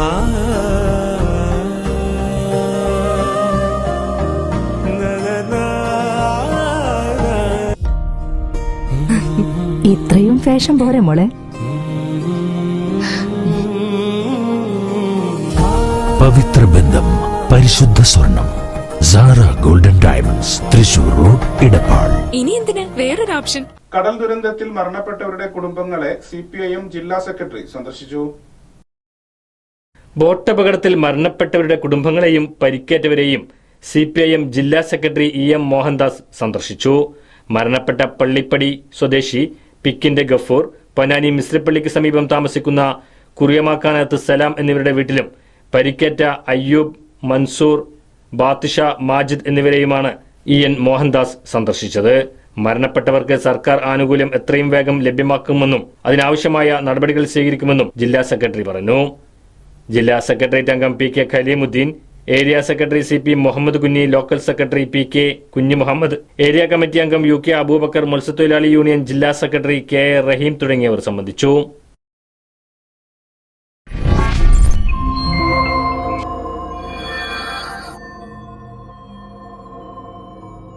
ഇത്രയും ഫാഷൻ പോരെ മോളെ. പവിത്ര ബന്ധം പരിശുദ്ധ സ്വർണം Sara golden diamonds Thrissur road Edappal ഇനി എന്തിന്? വേറൊരു ഓപ്ഷൻ. കടൽ ദുരന്തത്തിൽ മരണപ്പെട്ടവരുടെ കുടുംബങ്ങളെ സി പി ഐ എം ജില്ലാ സെക്രട്ടറി സന്ദർശിച്ചു. ബോട്ട് അപകടത്തിൽ മരണപ്പെട്ടവരുടെ കുടുംബങ്ങളെയും പരിക്കേറ്റവരെയും സി പി ഐ എം ജില്ലാ സെക്രട്ടറി ഇ എം മോഹൻദാസ് സന്ദർശിച്ചു. മരണപ്പെട്ട പള്ളിപ്പടി സ്വദേശി പിക്കിന്റെ ഗഫൂർ പൊന്നാനി മിശ്രപ്പള്ളിക്ക് സമീപം താമസിക്കുന്ന കുറിയമാക്കാനത്ത് സലാം എന്നിവരുടെ വീട്ടിലും പരിക്കേറ്റ അയ്യൂബ് മൻസൂർ ബാത്തിഷ മാജിദ് എന്നിവരെയുമാണ് ഇ എൻ മോഹൻദാസ് സന്ദർശിച്ചത്. മരണപ്പെട്ടവർക്ക് സർക്കാർ ആനുകൂല്യം എത്രയും വേഗം ലഭ്യമാക്കുമെന്നും അതിനാവശ്യമായ നടപടികൾ സ്വീകരിക്കുമെന്നും ജില്ലാ സെക്രട്ടറി പറഞ്ഞു. ജില്ലാ സെക്രട്ടേറിയറ്റ് അംഗം P K Khaleemuddin area secretary C P Muhammad Kunhi local secretary P K Kunhu Muhammad area committee അംഗം യു കെ അബൂബക്കർ മത്സ്യത്തൊഴിലാളി യൂണിയൻ ജില്ലാ സെക്രട്ടറി കെ റഹീം തുടങ്ങിയവർ സംബന്ധിച്ചു.